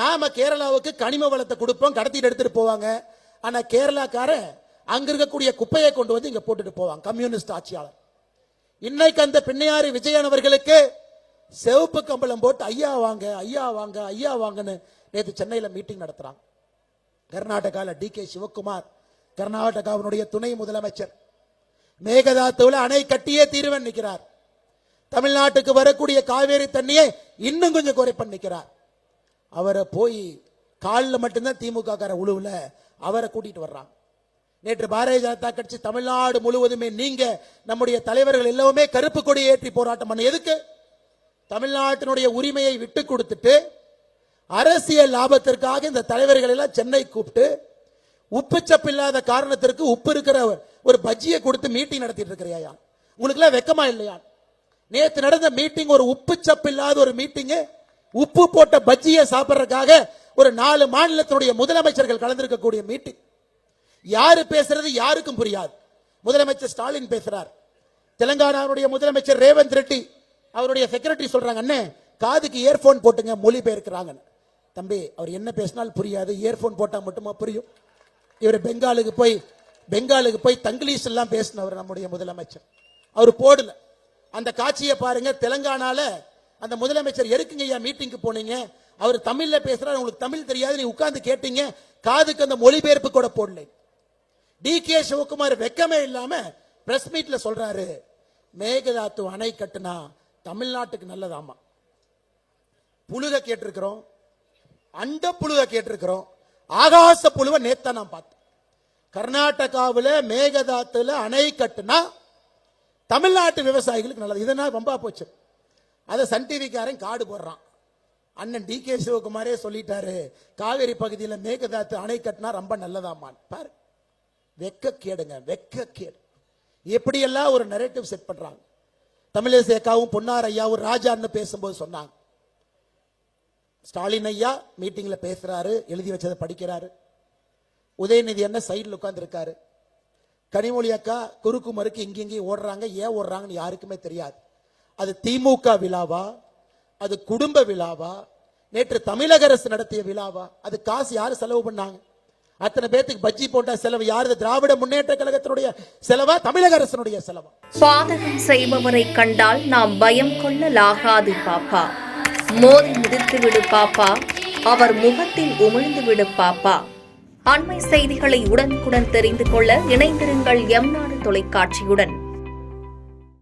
நாம கேரளாவுக்கு கனிம வளத்தை கொடுப்போம் கடத்திட்டு எடுத்துட்டு போவாங்க. ஆனா கேரளாக்காரன் அங்க இருக்கக்கூடிய குப்பையை கொண்டு வந்து இங்க போட்டுட்டு போவாங்க கம்யூனிஸ்ட் ஆட்சியாளர். இன்னைக்கு அந்த பின்னையாறு விஜயன் அவர்களுக்கு சிவப்பு கம்பளம் போட்டு ஐயா வாங்க ஐயா வாங்க ஐயா வாங்கன்னு நேற்று சென்னையில் மீட்டிங் நடத்துறாங்க. கர்நாடகாவில் டி கே சிவகுமார் கர்நாடகாவினுடைய துணை முதலமைச்சர். மேகதாத்துவில் அணை கட்டியே தீர்வன் நிற்கிறார் தமிழ்நாட்டுக்கு வரக்கூடிய காவேரி தண்ணியை இன்னும் கொஞ்சம் குறைப்பன் நிற்கிறார் அவரை போய் காலில் மட்டும்தான் திமுக கார உழுவில் அவரை கூட்டிட்டு வர்றாங்க நேற்று பாரதிய ஜனதா கட்சி தமிழ்நாடு முழுவதுமே நீங்க நம்முடைய தலைவர்கள் எல்லாமே கருப்பு கொடி ஏற்றி போராட்டம் பண்ண எதுக்கு? தமிழ்நாட்டினுடைய உரிமையை விட்டு கொடுத்துட்டு அரசியல் லாபத்திற்காக இந்த தலைவர்கள் எல்லாம் சென்னை கூப்பிட்டு உப்புச்சப்பு இல்லாத காரணத்திற்கு உப்பு இருக்கிற ஒரு பஜ்ஜியை கொடுத்து மீட்டிங் நடத்திட்டு இருக்கிறியா உங்களுக்குலாம் வெக்கமா இல்லையா? நேற்று நடந்த மீட்டிங் ஒரு உப்புச்சப்பு இல்லாத ஒரு மீட்டிங்கு உப்பு போட்ட பஜ்ஜியை சாப்பிட்றதுக்காக ஒரு நாலு மாநிலத்தினுடைய முதலமைச்சர்கள் கலந்திருக்கக்கூடிய மீட்டிங் யாரு பேசுறது யாருக்கும் புரியாது. முதலமைச்சர் ஸ்டாலின் பேசுறார். தெலங்கானாவுடைய முதலமைச்சர் ரேவந்த் ரெட்டி அவருடைய செக்ரட்டரி சொல்றாங்க அண்ணே காதுக்கு இயர்போன் போட்டுங்க மொழி பெயர்க்கிறாங்க தம்பி அவர் என்ன பேசினாலும் புரியாது. இயர்போன் போட்டால் மட்டுமா புரியும்? இவர் பெங்காலுக்கு போய் பெங்காலுக்கு போய் தங்கிலீஷ் எல்லாம் பேசினவர் நம்முடைய முதலமைச்சர். அவர் போடல. அந்த காட்சியை பாருங்க தெலங்கானால அந்த முதலமைச்சர் எருக்குங்க ஐயா மீட்டிங்க்கு போனீங்க? அவர் தமிழ்ல பேசுறாரு உங்களுக்கு தமிழ் தெரியாது நீ உட்கார்ந்து கேட்டீங்க. காதுக்கு அந்த மொழிபெயர்ப்பு கூட போடல. டி கே சிவகுமார் வெக்கமே இல்லாம பிரஸ் மீட்ல சொல்றாரு மேகதாத்து அணை கட்டுனா தமிழ்நாட்டுக்கு நல்லதாமா? புழுக கேட்டிருக்கிறோம் அண்ட புழுக கேட்டிருக்கிறோம் ஆகாச புழுவை நேத்த நான் பார்த்தேன். கர்நாடகாவில் மேகதாத்துல அணை கட்டுனா தமிழ்நாட்டு விவசாயிகளுக்கு நல்லது. இதனால் ரொம்ப போச்சு. அதை சன் டிவிக்காரன் காடு போடுறான். அண்ணன் டி கே சிவகுமாரே சொல்லிட்டாரு காவேரி பகுதியில் மேகதாத்து அணை கட்டினா ரொம்ப நல்லதாமான். பாரு வெக்க கேடுங்க வெக்க கேடு எப்படியெல்லாம் ஒரு நரேட்டிவ் செட் பண்றாங்க. தமிழிசை அக்காவும் பொன்னார் ஐயாவும் ராஜான்னு பேசும்போது சொன்னாங்க. ஸ்டாலின் ஐயா மீட்டிங்ல பேசுறாரு எழுதி வச்சதை படிக்கிறாரு. உதயநிதி என்ன சைடில் உட்காந்துருக்காரு கனிமொழி அக்கா குறுக்கு மறுக்கு இங்கெங்கேயும் ஓடுறாங்க ஏன் ஓடுறாங்கன்னு யாருக்குமே தெரியாது. அது திமுக விழாவா? அது குடும்ப விழாவா? நேற்று தமிழக அரசு நடத்திய விழாவா? அது காசு யார் செலவு பண்ணாங்க? அத்தனை பேத்துக்கு பஜ்ஜி போட்ட செலவு. யாரு திராவிட முன்னேற்ற கழகத்தினுடைய செலவா? தமிழக அரசனுடைய செலவா? பாதகம் செய்பவரை கண்டால் நாம் பயம் கொள்ளலாகாது பாப்பா. மோதி மிதித்து விடு பாப்பா. அவர் முகத்தில் உமிழ்ந்து விடு பாப்பா. அண்மை செய்திகளை உடனுக்குடன் தெரிந்து கொள்ள இணைந்திருங்கள் எம் நாடு தொலைக்காட்சியுடன்.